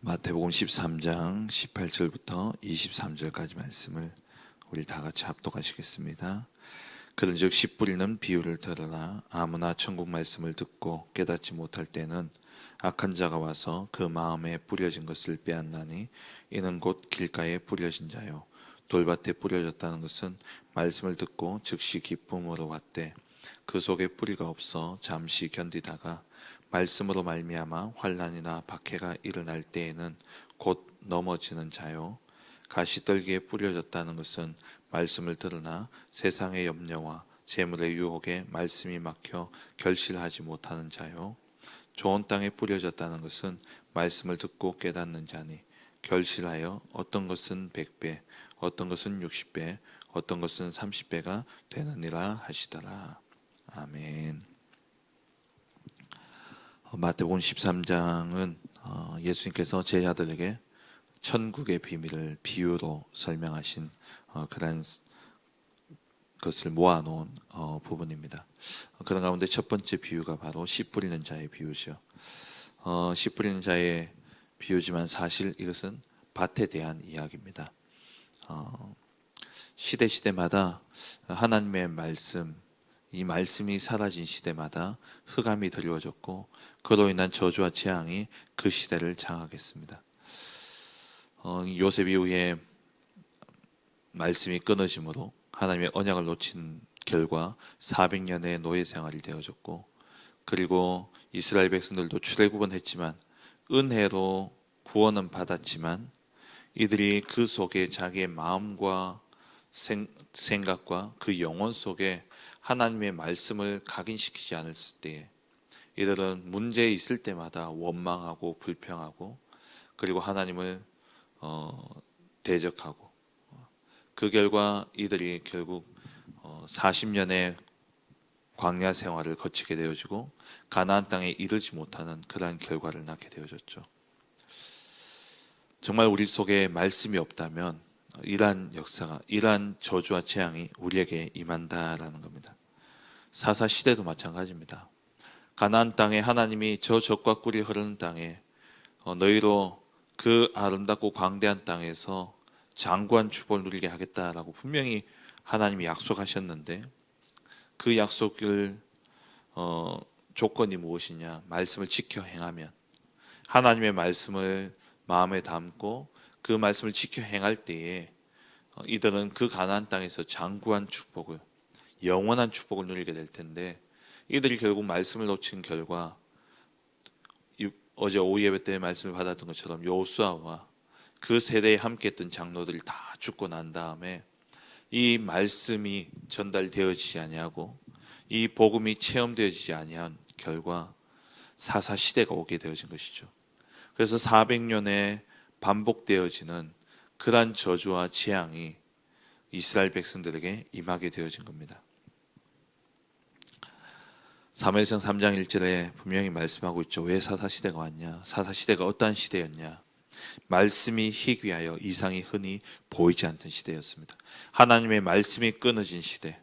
마태복음 13장 18절부터 23절까지 말씀을 우리 다 같이 합독하시겠습니다. 그런즉 씨 뿌리는 비유를 들으라 아무나 천국 말씀을 듣고 깨닫지 못할 때는 악한 자가 와서 그 마음에 뿌려진 것을 빼앗나니 이는 곧 길가에 뿌려진 자요 돌밭에 뿌려졌다는 것은 말씀을 듣고 즉시 기쁨으로 왔대 그 속에 뿌리가 없어 잠시 견디다가 말씀으로 말미암아 환란이나 박해가 일어날 때에는 곧 넘어지는 자요. 가시떨기에 뿌려졌다는 것은 말씀을 들으나 세상의 염려와 재물의 유혹에 말씀이 막혀 결실하지 못하는 자요. 좋은 땅에 뿌려졌다는 것은 말씀을 듣고 깨닫는 자니 결실하여 어떤 것은 백배 어떤 것은 육십 배 어떤 것은 삼십 배가 되느니라 하시더라. 아멘. 어, 마태복음 13장은 어, 예수님께서 제자들에게 천국의 비밀을 비유로 설명하신 어, 그런 것을 모아놓은 어, 부분입니다. 어, 그런 가운데 첫 번째 비유가 바로 씨 뿌리는 자의 비유죠. 어, 씨 뿌리는 자의 비유지만 사실 이것은 밭에 대한 이야기입니다. 어, 시대 시대마다 하나님의 말씀, 이 말씀이 사라진 시대마다 흑암이 드리워졌고 그로 인한 저주와 재앙이 그 시대를 장악했습니다. 어, 요셉 이후에 말씀이 끊어짐으로 하나님의 언약을 놓친 결과 400년의 노예 생활이 되어졌고 그리고 이스라엘 백성들도 출애굽은 은혜로 구원은 받았지만 이들이 그 속에 자기의 마음과 생, 생각과 그 영혼 속에 하나님의 말씀을 각인시키지 않았을 때에 이들은 문제 있을 때마다 원망하고 불평하고 그리고 하나님을 어, 대적하고 그 결과 이들이 결국 어, 40년의 광야 생활을 거치게 되어지고 가나안 땅에 이르지 못하는 그러한 결과를 낳게 되어졌죠. 정말 우리 속에 말씀이 없다면 이러한 역사가 이러한 저주와 재앙이 우리에게 임한다라는 겁니다. 사사 시대도 마찬가지입니다. 가나안 땅에 하나님이 저 적과 꿀이 흐르는 땅에 어, 너희로 그 아름답고 광대한 땅에서 장구한 축복을 누리게 하겠다라고 분명히 하나님이 약속하셨는데 그 약속을 어, 조건이 무엇이냐 말씀을 지켜 행하면 하나님의 말씀을 마음에 담고 그 말씀을 지켜 행할 때에 어, 이들은 그 가나안 땅에서 장구한 축복을 영원한 축복을 누리게 될 텐데 이들이 결국 말씀을 놓친 결과 어제 오후 예배 때 말씀을 받았던 것처럼 여호수아와 그 세대에 함께했던 장로들이 다 죽고 난 다음에 이 말씀이 전달되어지지 아니하고 이 복음이 체험되어지지 아니한 결과 사사 시대가 오게 되어진 것이죠. 그래서 400년에 반복되어지는 그러한 저주와 재앙이 이스라엘 백성들에게 임하게 되어진 겁니다. 사무엘상 3장 1절에 분명히 말씀하고 있죠. 왜 사사 시대가 왔냐? 사사 시대가 어떠한 시대였냐? 말씀이 희귀하여 이상이 흔히 보이지 않던 시대였습니다. 하나님의 말씀이 끊어진 시대.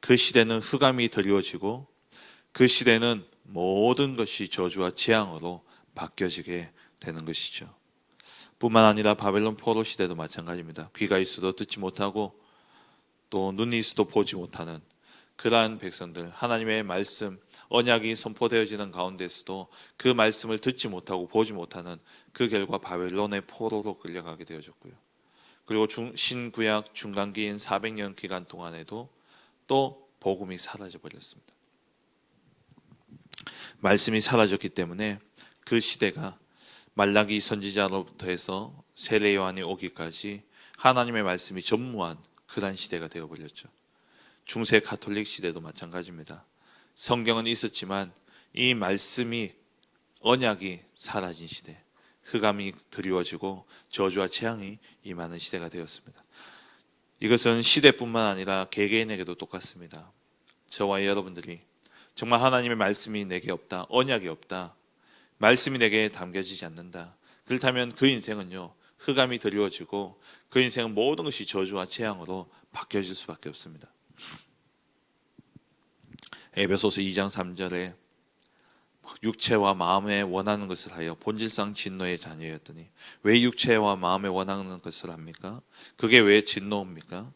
그 시대는 흑암이 드리워지고 그 시대는 모든 것이 저주와 재앙으로 바뀌어지게 되는 것이죠. 뿐만 아니라 바벨론 포로 시대도 마찬가지입니다. 귀가 있어도 듣지 못하고 또 눈이 있어도 보지 못하는 그러한 백성들 하나님의 말씀 언약이 선포되어지는 가운데서도 그 말씀을 듣지 못하고 보지 못하는 그 결과 바벨론의 포로로 끌려가게 되어졌고요. 그리고 중, 신구약 중간기인 400년 기간 동안에도 또 복음이 사라져 버렸습니다. 말씀이 사라졌기 때문에 그 시대가 말라기 선지자로부터 해서 세례 요한이 오기까지 하나님의 말씀이 전무한 그러한 시대가 되어 버렸죠. 중세 가톨릭 시대도 마찬가지입니다. 성경은 있었지만 이 말씀이 언약이 사라진 시대, 흑암이 드리워지고 저주와 재앙이 임하는 시대가 되었습니다. 이것은 시대뿐만 아니라 개개인에게도 똑같습니다. 저와 여러분들이 정말 하나님의 말씀이 내게 없다, 언약이 없다, 말씀이 내게 담겨지지 않는다. 그렇다면 그 인생은요, 흑암이 드리워지고 그 인생은 모든 것이 저주와 재앙으로 바뀌어질 수밖에 없습니다. 에베소서 2장 3절에 육체와 마음에 원하는 것을 하여 본질상 진노의 자녀였더니 왜 육체와 마음에 원하는 것을 합니까? 그게 왜 진노입니까?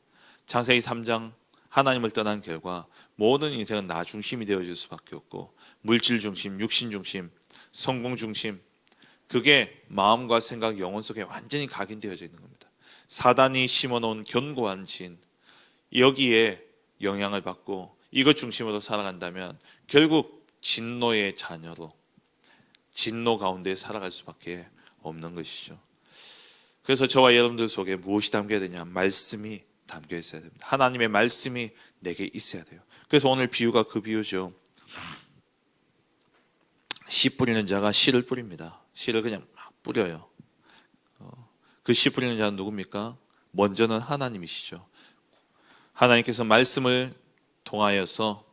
창세기 3장 하나님을 떠난 결과 모든 인생은 나 중심이 되어질 수밖에 없고 물질 중심, 육신 중심, 성공 중심 그게 마음과 생각, 영혼 속에 완전히 각인되어져 있는 겁니다. 사단이 심어놓은 견고한 진 여기에 영향을 받고 이것 중심으로 살아간다면 결국 진노의 자녀로 진노 가운데 살아갈 수밖에 없는 것이죠. 그래서 저와 여러분들 속에 무엇이 담겨야 되냐? 말씀이 담겨 있어야 됩니다. 하나님의 말씀이 내게 있어야 돼요. 그래서 오늘 비유가 그 비유죠. 씨 뿌리는 자가 씨를 뿌립니다. 씨를 그냥 막 뿌려요. 어, 그씨 뿌리는 자는 누굽니까? 먼저는 하나님이시죠. 하나님께서 말씀을 통하여서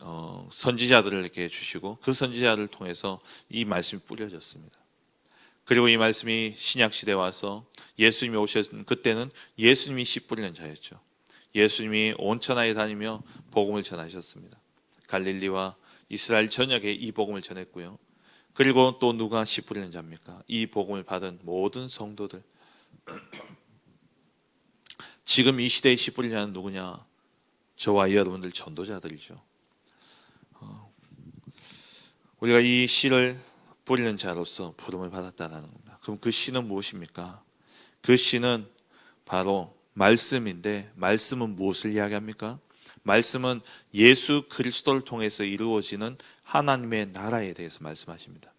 어, 선지자들을 이렇게 주시고 그 선지자를 통해서 이 말씀이 뿌려졌습니다. 그리고 이 말씀이 신약 시대에 와서 예수님이 오셨 그때는 예수님이 씨 뿌리는 자였죠. 예수님이 온 천하에 다니며 복음을 전하셨습니다. 갈릴리와 이스라엘 전역에 이 복음을 전했고요. 그리고 또 누가 씨 뿌리는 자입니까? 이 복음을 받은 모든 성도들. 지금 이 시대에 씨 뿌리는 자는 누구냐? 저와 여러분들 전도자들이죠. 어, 우리가 이 씨를 뿌리는 자로서 부름을 받았다는 겁니다. 그럼 그 씨는 무엇입니까? 그 씨는 바로 말씀인데 말씀은 무엇을 이야기합니까? 말씀은 예수 그리스도를 통해서 이루어지는 하나님의 나라에 대해서 말씀하십니다.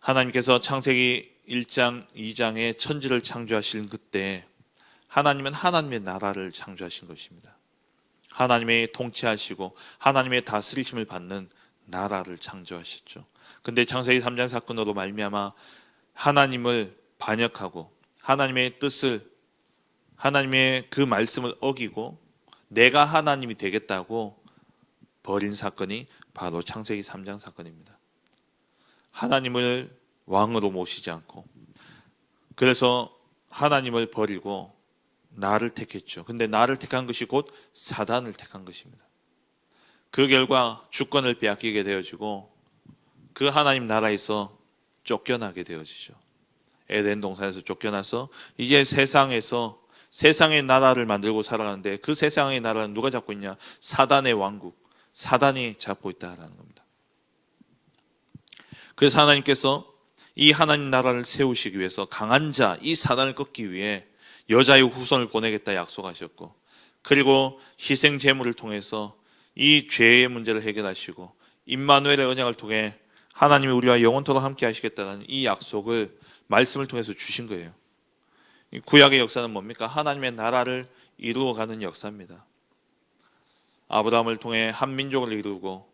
하나님께서 창세기 1장, 2장에 천지를 창조하신 그때 하나님은 하나님의 나라를 창조하신 것입니다. 하나님의 통치하시고 하나님의 다스리심을 받는 나라를 창조하셨죠. 근데 창세기 3장 사건으로 말미암아 하나님을 반역하고 하나님의 뜻을 하나님의 그 말씀을 어기고 내가 하나님이 되겠다고 버린 사건이 바로 창세기 3장 사건입니다. 하나님을 왕으로 모시지 않고 그래서 하나님을 버리고 나를 택했죠. 근데 나를 택한 것이 곧 사단을 택한 것입니다. 그 결과 주권을 빼앗기게 되어지고 그 하나님 나라에서 쫓겨나게 되어지죠. 에덴 동산에서 쫓겨나서 이제 세상에서 세상의 나라를 만들고 살아가는데 그 세상의 나라는 누가 잡고 있냐? 사단의 왕국, 사단이 잡고 있다라는 겁니다. 그래서 하나님께서 이 하나님 나라를 세우시기 위해서 강한 자, 이 사단을 꺾기 위해 여자의 후손을 보내겠다 약속하셨고, 그리고 희생 제물을 통해서 이 죄의 문제를 해결하시고, 임마누엘의 언약을 통해 하나님이 우리와 영원토록 함께 하시겠다는 이 약속을 말씀을 통해서 주신 거예요. 이 구약의 역사는 뭡니까? 하나님의 나라를 이루어가는 역사입니다. 아브라함을 통해 한 민족을 이루고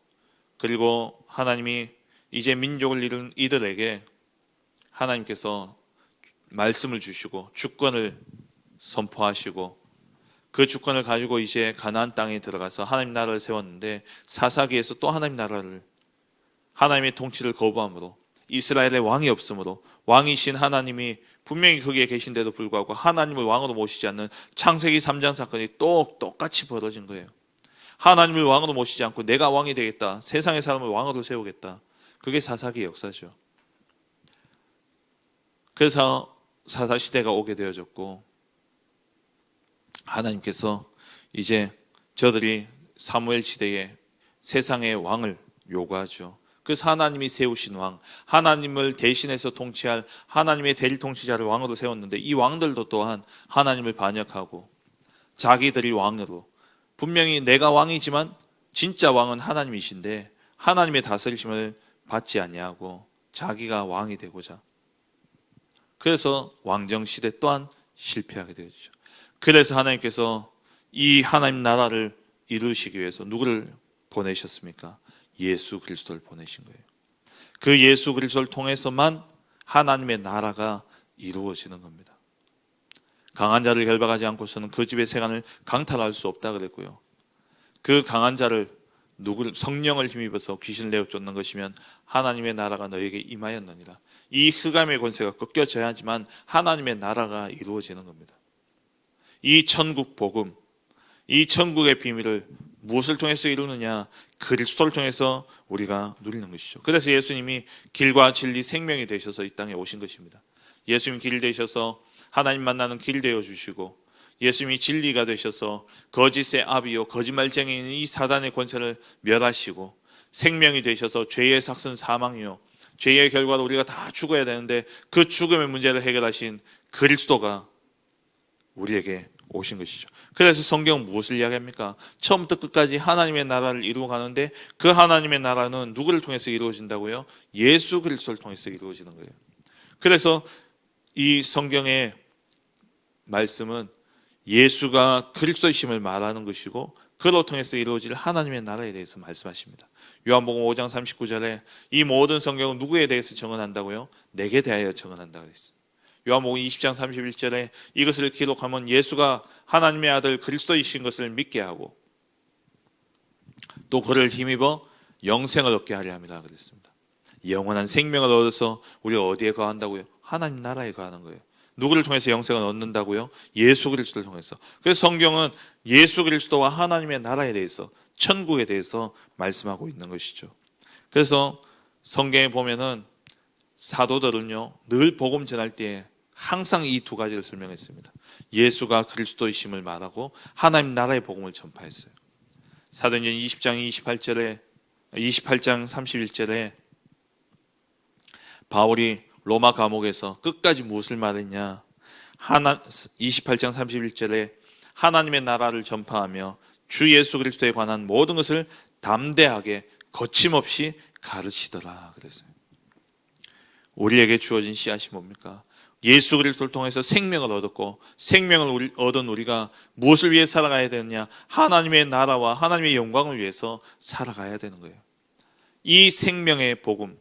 그리고 하나님이 이제 민족을 이룬 이들에게 하나님께서 말씀을 주시고 주권을 선포하시고 그 주권을 가지고 이제 가나안 땅에 들어가서 하나님 나라를 세웠는데 사사기에서 또 하나님 나라를 하나님의 통치를 거부함으로 이스라엘의 왕이 없으므로 왕이신 하나님이 분명히 거기에 계신데도 불구하고 하나님을 왕으로 모시지 않는 창세기 3장 사건이 또 똑같이 벌어진 거예요. 하나님을 왕으로 모시지 않고 내가 왕이 되겠다. 세상의 사람을 왕으로 세우겠다. 그게 사사기 역사죠. 그래서 사사 시대가 오게 되어졌고 하나님께서 이제 저들이 사무엘 시대에 세상의 왕을 요구하죠. 그래서 하나님이 세우신 왕, 하나님을 대신해서 통치할 하나님의 대리 통치자를 왕으로 세웠는데 이 왕들도 또한 하나님을 반역하고 자기들이 왕으로 분명히 내가 왕이지만 진짜 왕은 하나님이신데 하나님의 다스리심을 받지 아니하고 자기가 왕이 되고자 그래서 왕정 시대 또한 실패하게 되죠. 그래서 하나님께서 이 하나님 나라를 이루시기 위해서 누구를 보내셨습니까? 예수 그리스도를 보내신 거예요. 그 예수 그리스도를 통해서만 하나님의 나라가 이루어지는 겁니다. 강한 자를 결박하지 않고서는 그 집의 세간을 강탈할 수 없다 그랬고요. 그 강한 자를 누구 성령을 힘입어서 귀신을 내어 쫓는 것이면 하나님의 나라가 너에게 임하였느니라. 이 흑암의 권세가 꺾여져야지만 하나님의 나라가 이루어지는 겁니다. 이 천국 복음, 이 천국의 비밀을 무엇을 통해서 이루느냐? 그리스도를 통해서 우리가 누리는 것이죠. 그래서 예수님이 길과 진리 생명이 되셔서 이 땅에 오신 것입니다. 예수님 길 되셔서 하나님 만나는 길 되어 주시고 예수님이 진리가 되셔서 거짓의 아비요 거짓말쟁이인 이 사단의 권세를 멸하시고 생명이 되셔서 죄의 삭슨 사망이요 죄의 결과로 우리가 다 죽어야 되는데 그 죽음의 문제를 해결하신 그리스도가 우리에게 오신 것이죠. 그래서 성경 무엇을 이야기합니까? 처음부터 끝까지 하나님의 나라를 이루어 가는데 그 하나님의 나라는 누구를 통해서 이루어진다고요? 예수 그리스도를 통해서 이루어지는 거예요. 그래서 이 성경의 말씀은 예수가 그리스도이심을 말하는 것이고 그로 통해서 이루어질 하나님의 나라에 대해서 말씀하십니다. 요한복음 5장 39절에 이 모든 성경은 누구에 대해서 정언한다고요? 내게 대하여 정언한다 그랬어요. 요한복음 20장 31절에 이것을 기록하면 예수가 하나님의 아들 그리스도이신 것을 믿게 하고 또 그를 힘입어 영생을 얻게 하려 합니다 그랬습니다. 영원한 생명을 얻어서 우리가 어디에 거한다고요? 하나님 나라에 거하는 거예요. 누구를 통해서 영생을 얻는다고요? 예수 그리스도를 통해서. 그래서 성경은 예수 그리스도와 하나님의 나라에 대해서 천국에 대해서 말씀하고 있는 것이죠. 그래서 성경에 보면은 사도들은요 늘 복음 전할 때 항상 이 두 가지를 설명했습니다. 예수가 그리스도이심을 말하고 하나님 나라의 복음을 전파했어요. 사도행전 20장 28절에 28장 31절에 바울이 로마 감옥에서 끝까지 무엇을 말했냐? 하나 28장 31절에 하나님의 나라를 전파하며 주 예수 그리스도에 관한 모든 것을 담대하게 거침없이 가르치더라 그랬어요. 우리에게 주어진 씨앗이 뭡니까? 예수 그리스도를 통해서 생명을 얻었고 생명을 얻은 우리가 무엇을 위해 살아가야 되느냐? 하나님의 나라와 하나님의 영광을 위해서 살아가야 되는 거예요. 이 생명의 복음,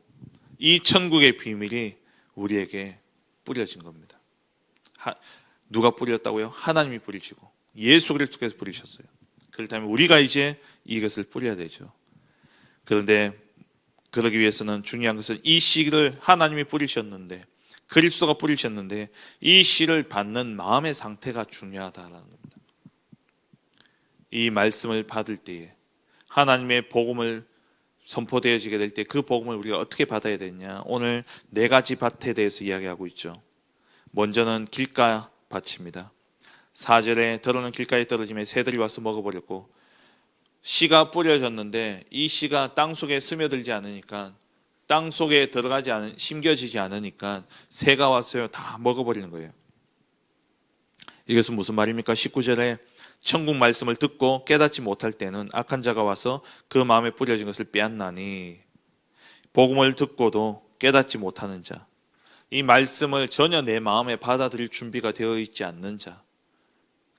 이 천국의 비밀이 우리에게 뿌려진 겁니다. 하, 누가 뿌렸다고요? 하나님이 뿌리시고 예수 그리스도께서 뿌리셨어요. 그렇다면 우리가 이제 이것을 뿌려야 되죠. 그런데 그러기 위해서는 중요한 것은 이 씨를 하나님이 뿌리셨는데 그리스도가 뿌리셨는데 이 씨를 받는 마음의 상태가 중요하다라는 겁니다. 이 말씀을 받을 때에 하나님의 복음을 선포되어지게 될 때 그 복음을 우리가 어떻게 받아야 되냐? 오늘 네 가지 밭에 대해서 이야기하고 있죠. 먼저는 길가 밭입니다. 4절에 들어는 길가에 떨어짐에 새들이 와서 먹어버렸고 씨가 뿌려졌는데 이 씨가 땅 속에 스며들지 않으니까 땅 속에 들어가지 않은 심겨지지 않으니까 새가 와서요 다 먹어버리는 거예요. 이것은 무슨 말입니까? 19절에 천국 말씀을 듣고 깨닫지 못할 때는 악한 자가 와서 그 마음에 뿌려진 것을 빼앗나니 복음을 듣고도 깨닫지 못하는 자, 이 말씀을 전혀 내 마음에 받아들일 준비가 되어 있지 않는 자,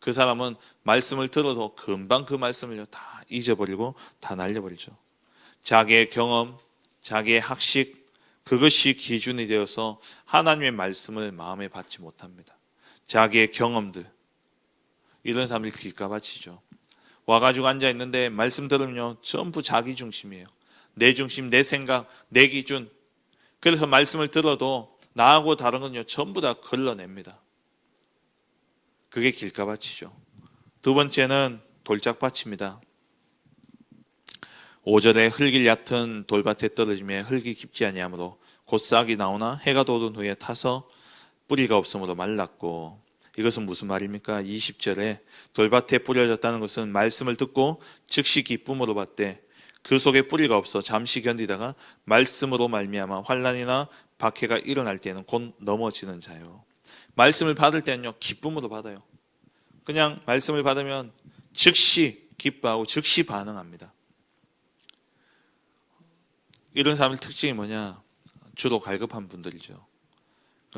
그 사람은 말씀을 들어도 금방 그 말씀을 다 잊어버리고 다 날려버리죠. 자기의 경험, 자기의 학식, 그것이 기준이 되어서 하나님의 말씀을 마음에 받지 못합니다. 자기의 경험들, 이런 사람들이 길가바 치죠. 와가지고 앉아 있는데 말씀 들으면요 전부 자기 중심이에요. 내 중심, 내 생각, 내 기준. 그래서 말씀을 들어도 나하고 다른 건요 전부 다 걸러냅니다. 그게 길가바치죠. 두 번째는 돌짝밭입니다. 5절에 흙이 얕은 돌밭에 떨어지며 흙이 깊지 아니하므로 곧 싹이 나오나 해가 돋은 후에 타서 뿌리가 없으므로 말랐고 이것은 무슨 말입니까? 20절에 돌밭에 뿌려졌다는 것은 말씀을 듣고 즉시 기쁨으로 받되 그 속에 뿌리가 없어 잠시 견디다가 말씀으로 말미암아 환란이나 박해가 일어날 때는 곧 넘어지는 자요. 말씀을 받을 때는요 기쁨으로 받아요. 그냥 말씀을 받으면 즉시 기뻐하고 즉시 반응합니다. 이런 사람들 특징이 뭐냐? 주로 갈급한 분들이죠.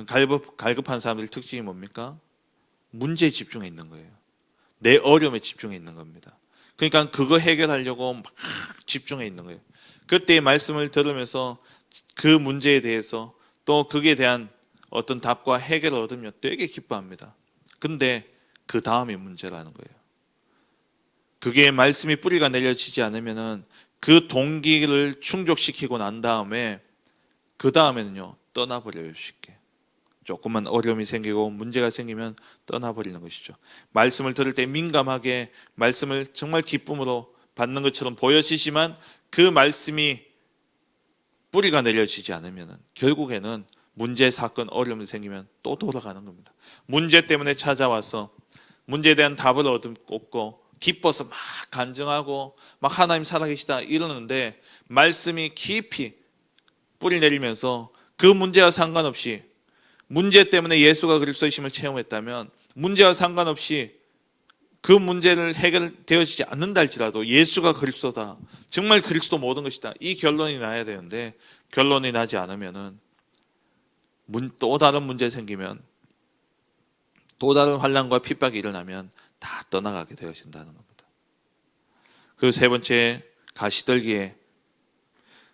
갈급, 갈급한 사람들 특징이 뭡니까? 문제에 집중해 있는 거예요. 내 어려움에 집중해 있는 겁니다. 그러니까 그거 해결하려고 막 집중해 있는 거예요. 그때 말씀을 들으면서 그 문제에 대해서 또 그에 대한 어떤 답과 해결을 얻으면 되게 기뻐합니다. 근데 그 다음이 문제라는 거예요. 그게 말씀이 뿌리가 내려지지 않으면은 그 동기를 충족시키고 난 다음에 그 다음에는요 떠나버려요 쉽게. 조금만 어려움이 생기고 문제가 생기면 떠나버리는 것이죠. 말씀을 들을 때 민감하게 말씀을 정말 기쁨으로 받는 것처럼 보여지지만 그 말씀이 뿌리가 내려지지 않으면 결국에는 문제, 사건, 어려움이 생기면 또 돌아가는 겁니다. 문제 때문에 찾아와서 문제에 대한 답을 얻고 기뻐서 막 간증하고 막 하나님 살아계시다 이러는데 말씀이 깊이 뿌리 내리면서 그 문제와 상관없이 문제 때문에 예수가 그리스도이심을 체험했다면 문제와 상관없이 그 문제를 해결되어지지 않는다 할지라도 예수가 그리스도다. 정말 그리스도 모든 것이다. 이 결론이 나야 되는데 결론이 나지 않으면은 문- 또 다른 문제 생기면 또 다른 환란과 핍박이 일어나면 다 떠나가게 되어진다는 겁니다. 그리고 세 번째 가시떨기에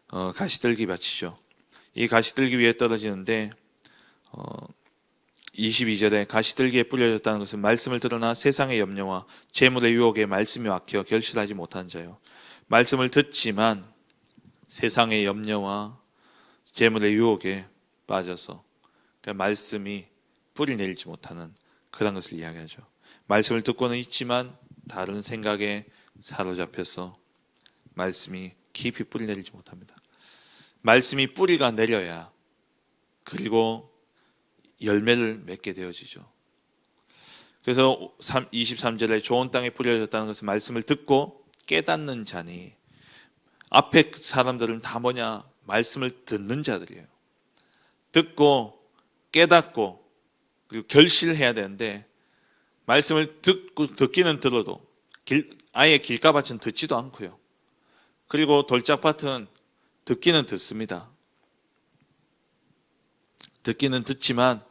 어, 가시떨기 밭이죠. 이 가시떨기 위에 떨어지는데 어, 22절에 가시들기에 뿌려졌다는 것은 말씀을 드러나 세상의 염려와 재물의 유혹에 말씀이 막혀 결실하지 못한 자요. 말씀을 듣지만 세상의 염려와 재물의 유혹에 빠져서 그러니까 말씀이 뿌리 내리지 못하는 그런 것을 이야기하죠. 말씀을 듣고는 있지만 다른 생각에 사로잡혀서 말씀이 깊이 뿌리 내리지 못합니다. 말씀이 뿌리가 내려야 그리고 열매를 맺게 되어지죠. 그래서 23절에 좋은 땅에 뿌려졌다는 것은 말씀을 듣고 깨닫는 자니 앞에 사람들은 다 뭐냐? 말씀을 듣는 자들이에요. 듣고 깨닫고 그리고 결실해야 되는데 말씀을 듣고 듣기는 들어도 길, 아예 길가밭은 듣지도 않고요. 그리고 돌짝밭은 듣기는 듣습니다. 듣기는 듣지만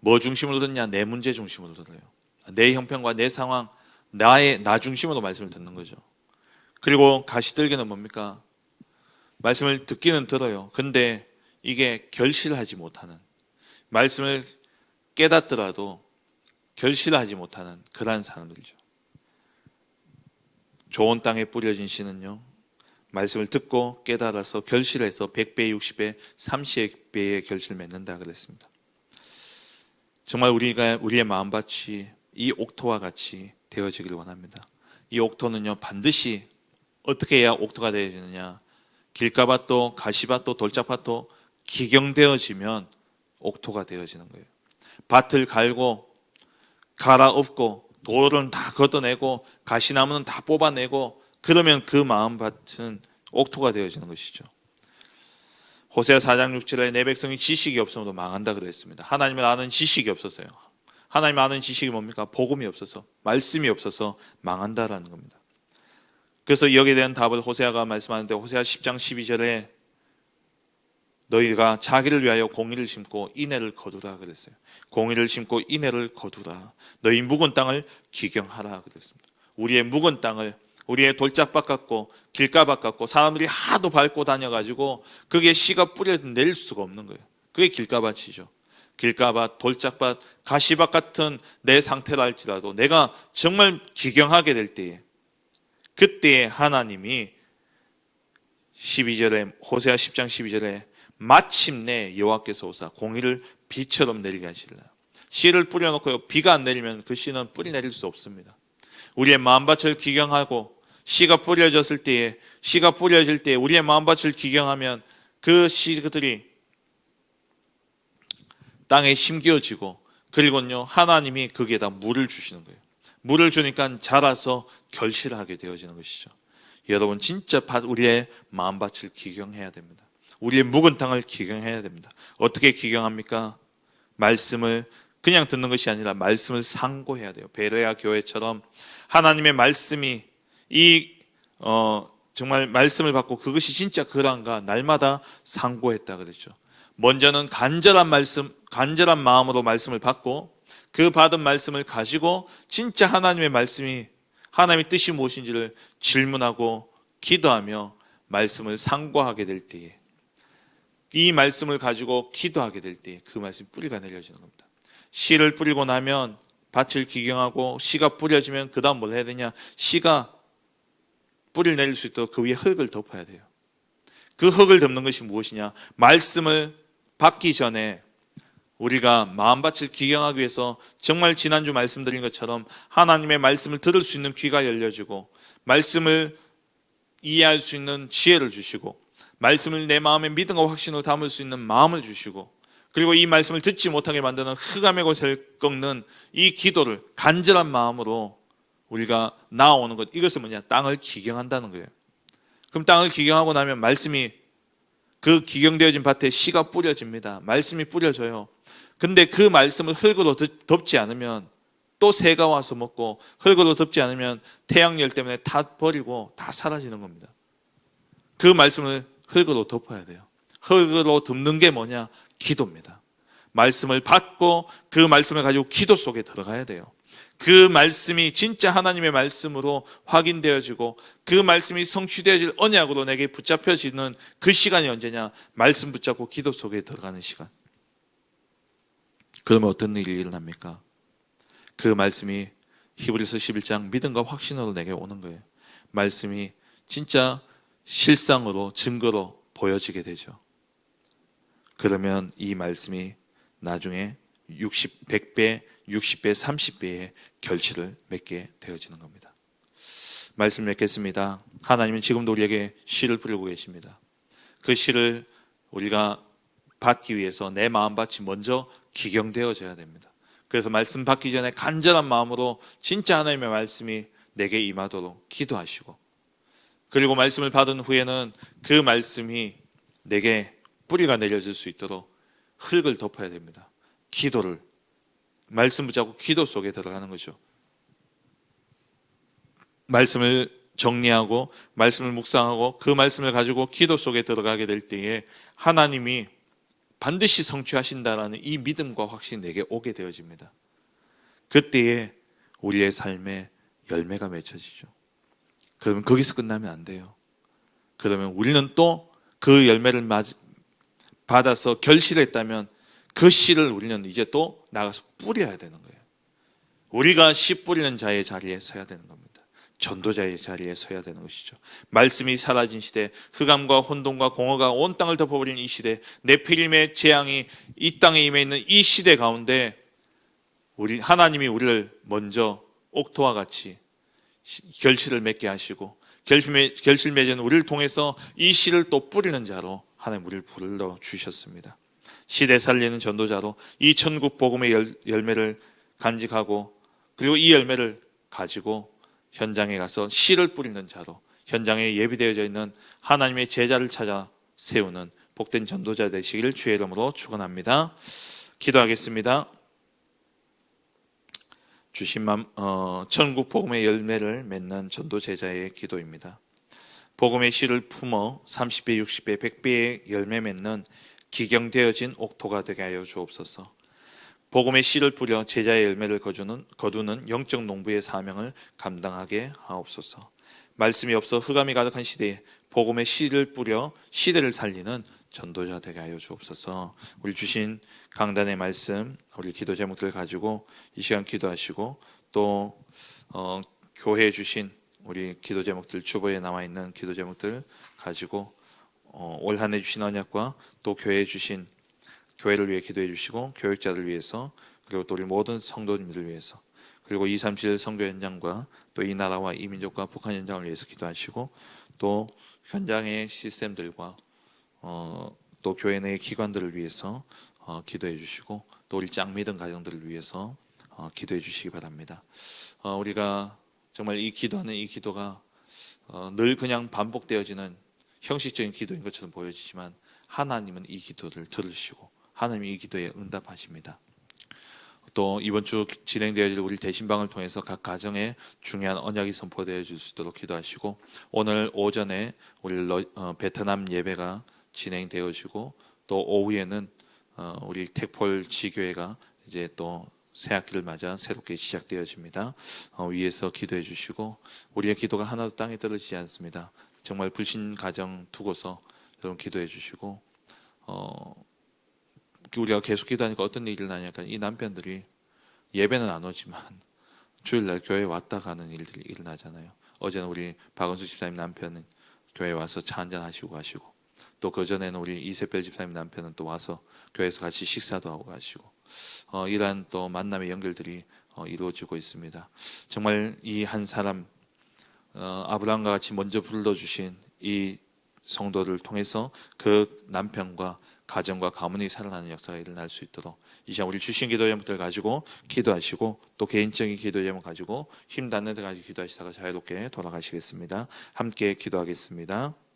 뭐 중심으로 듣냐? 내 문제 중심으로 들어요. 내 형편과 내 상황, 나의 나 중심으로 말씀을 듣는 거죠. 그리고 가시들기는 뭡니까? 말씀을 듣기는 들어요. 근데 이게 결실하지 못하는 말씀을 깨닫더라도 결실하지 못하는 그러한 사람들이죠. 좋은 땅에 뿌려진 씨는요. 말씀을 듣고 깨달아서 결실해서 100배, 60배, 30배의 결실을 맺는다 그랬습니다. 정말 우리가 우리의 마음밭이 이 옥토와 같이 되어지기를 원합니다. 이 옥토는요 반드시 어떻게 해야 옥토가 되어지느냐? 길가밭도 가시밭도 돌짝밭도 기경되어지면 옥토가 되어지는 거예요. 밭을 갈고 갈아엎고 돌은 다 걷어내고 가시나무는 다 뽑아내고 그러면 그 마음밭은 옥토가 되어지는 것이죠. 호세아 4장 6절에 내 백성이 지식이 없으므로 망한다 그랬습니다. 하나님을 아는 지식이 없었어요. 하나님 아는 지식이 뭡니까? 복음이 없어서 말씀이 없어서 망한다라는 겁니다. 그래서 여기에 대한 답을 호세아가 말씀하는데 호세아 10장 12절에 너희가 자기를 위하여 공의를 심고 인애를 거두라 그랬어요. 공의를 심고 인애를 거두라. 너희 묵은 땅을 기경하라 그랬습니다. 우리의 묵은 땅을 우리의 돌짝밭 같고 길가밭 같고 사람들이 하도 밟고 다녀가지고 그게 씨가 뿌려 낼 수가 없는 거예요. 그게 길가밭이죠. 길가밭, 돌짝밭, 가시밭 같은 내 상태라 할지라도 내가 정말 기경하게 될 때에 그때에 하나님이 12절에 호세아 10장 12절에 마침내 여호와께서 오사 공의를 비처럼 내리게 하시리라. 씨를 뿌려놓고 비가 안 내리면 그 씨는 뿌리 내릴 수 없습니다. 우리의 마음밭을 기경하고 씨가 뿌려졌을 때에 씨가 뿌려질 때에 우리의 마음밭을 기경하면 그 씨들이 땅에 심겨지고 그리고요 하나님이 거기에다 물을 주시는 거예요. 물을 주니까 자라서 결실하게 되어지는 것이죠. 여러분 진짜 밭- 우리의 마음밭을 기경해야 됩니다. 우리의 묵은 땅을 기경해야 됩니다. 어떻게 기경합니까? 말씀을 그냥 듣는 것이 아니라 말씀을 상고해야 돼요. 베레아 교회처럼 하나님의 말씀이 이 어, 정말 말씀을 받고 그것이 진짜 그란가 날마다 상고했다 그랬죠. 먼저는 간절한 말씀, 간절한 마음으로 말씀을 받고 그 받은 말씀을 가지고 진짜 하나님의 말씀이 하나님의 뜻이 무엇인지를 질문하고 기도하며 말씀을 상고하게 될 때에 이 말씀을 가지고 기도하게 될 때 그 말씀이 뿌리가 내려지는 겁니다. 씨를 뿌리고 나면 밭을 기경하고 씨가 뿌려지면 그 다음 뭘 해야 되냐? 씨가 뿌리를 내릴 수 있도록 그 위에 흙을 덮어야 돼요. 그 흙을 덮는 것이 무엇이냐? 말씀을 받기 전에 우리가 마음밭을 기경하기 위해서 정말 지난주 말씀드린 것처럼 하나님의 말씀을 들을 수 있는 귀가 열려지고 말씀을 이해할 수 있는 지혜를 주시고 말씀을 내 마음에 믿음과 확신으로 담을 수 있는 마음을 주시고 그리고 이 말씀을 듣지 못하게 만드는 흑암의 곳을 꺾는 이 기도를 간절한 마음으로 우리가 나아오는 것 이것은 뭐냐 땅을 기경한다는 거예요. 그럼 땅을 기경하고 나면 말씀이 그 기경되어진 밭에 씨가 뿌려집니다. 말씀이 뿌려져요. 근데 그 말씀을 흙으로 덮- 덮지 않으면 또 새가 와서 먹고 흙으로 덮지 않으면 태양열 때문에 다 버리고 다 사라지는 겁니다. 그 말씀을 흙으로 덮어야 돼요. 흙으로 덮는 게 뭐냐? 기도입니다. 말씀을 받고 그 말씀을 가지고 기도 속에 들어가야 돼요. 그 말씀이 진짜 하나님의 말씀으로 확인되어지고 그 말씀이 성취되어질 언약으로 내게 붙잡혀지는 그 시간이 언제냐? 말씀 붙잡고 기도 속에 들어가는 시간. 그러면 어떤 일이 일어납니까? 그 말씀이 히브리서 11장 믿음과 확신으로 내게 오는 거예요. 말씀이 진짜 실상으로 증거로 보여지게 되죠. 그러면 이 말씀이 나중에 60, 100배, 60배, 30배의 결실을 맺게 되어지는 겁니다. 말씀 맺겠습니다. 하나님은 지금도 우리에게 씨를 뿌리고 계십니다. 그 씨를 우리가 받기 위해서 내 마음밭이 먼저 기경되어져야 됩니다. 그래서 말씀 받기 전에 간절한 마음으로 진짜 하나님의 말씀이 내게 임하도록 기도하시고 그리고 말씀을 받은 후에는 그 말씀이 내게 뿌리가 내려질 수 있도록 흙을 덮어야 됩니다. 기도를 말씀 붙잡고 기도 속에 들어가는 거죠. 말씀을 정리하고 말씀을 묵상하고 그 말씀을 가지고 기도 속에 들어가게 될 때에 하나님이 반드시 성취하신다라는 이 믿음과 확신이 내게 오게 되어집니다. 그때에 우리의 삶에 열매가 맺혀지죠. 그러면 거기서 끝나면 안 돼요. 그러면 우리는 또 그 열매를 맞, 받아서 결실했다면 그 씨를 우리는 이제 또 나가서 뿌려야 되는 거예요. 우리가 씨 뿌리는 자의 자리에 서야 되는 겁니다. 전도자의 자리에 서야 되는 것이죠. 말씀이 사라진 시대, 흑암과 혼돈과 공허가 온 땅을 덮어버린 이 시대, 네피림의 재앙이 이 땅에 임해 있는 이 시대 가운데 우리 하나님이 우리를 먼저 옥토와 같이 결실을 맺게 하시고 결실, 맺은 우리를 통해서 이 씨를 또 뿌리는 자로 하나님 우리를 불러 주셨습니다. 시대 살리는 전도자로 이 천국 복음의 열, 열매를 간직하고 그리고 이 열매를 가지고 현장에 가서 씨를 뿌리는 자로 현장에 예비되어져 있는 하나님의 제자를 찾아 세우는 복된 전도자 되시기를 주의 이름으로 축원합니다. 기도하겠습니다. 주신 맘, 어, 천국 복음의 열매를 맺는 전도 제자의 기도입니다. 복음의 씨를 품어 30배, 60배, 100배의 열매 맺는 기경되어진 옥토가 되게 하여 주옵소서. 복음의 씨를 뿌려 제자의 열매를 거두는, 거두는 영적 농부의 사명을 감당하게 하옵소서. 말씀이 없어 흑암이 가득한 시대에 복음의 씨를 뿌려 시대를 살리는 전도자 되게 하여 주옵소서. 우리 주신 강단의 말씀, 우리 기도 제목들을 가지고 이 시간 기도하시고 또 어, 교회에 주신 우리 기도 제목들 주보에 나와 있는 기도 제목들 가지고 어, 올 한해 주신 언약과 또 교회에 주신 교회를 위해 기도해 주시고 교육자들 위해서 그리고 또 우리 모든 성도님들 위해서 그리고 237 선교 현장과 또 이 나라와 이 민족과 북한 현장을 위해서 기도하시고 또 현장의 시스템들과 어, 또 교회 내 기관들을 위해서 어, 기도해 주시고 또 우리 짱 믿은 가정들을 위해서 어, 기도해 주시기 바랍니다. 어, 우리가 정말 이 기도하는 이 기도가 어, 늘 그냥 반복되어지는 형식적인 기도인 것처럼 보여지지만 하나님은 이 기도를 들으시고 하나님이 이 기도에 응답하십니다. 또 이번 주 진행되어질 우리 대신방을 통해서 각 가정에 중요한 언약이 선포되어 줄수 있도록 기도하시고 오늘 오전에 우리 러- 어, 베트남 예배가 진행되어지고 또 오후에는 어, 우리 택폴 지교회가 이제 또 새학기를 맞아 새롭게 시작되어집니다. 어, 위에서 기도해 주시고 우리의 기도가 하나도 땅에 떨어지지 않습니다. 정말 불신 가정 두고서 여러분 기도해 주시고 어, 우리가 계속 기도하니까 어떤 일이 일어나냐니까 이 남편들이 예배는 안 오지만 주일날 교회 왔다 가는 일들이 일어나잖아요. 어제는 우리 박은수 집사님 남편은 교회 와서 차 한잔 하시고 가시고 또 그 전에는 우리 이세별 집사님 남편은 또 와서 교회에서 같이 식사도 하고 가시고 어, 이러한 또 만남의 연결들이 어, 이루어지고 있습니다. 정말 이 한 사람 어, 아브라함과 같이 먼저 불러주신 이 성도를 통해서 그 남편과 가정과 가문이 살아나는 역사가 일어날 수 있도록 이 시간 우리 주신 기도 제목들 가지고 기도하시고 또 개인적인 기도 제목 가지고 힘 닿는 데 가지고 기도하시다가 자유롭게 돌아가시겠습니다. 함께 기도하겠습니다.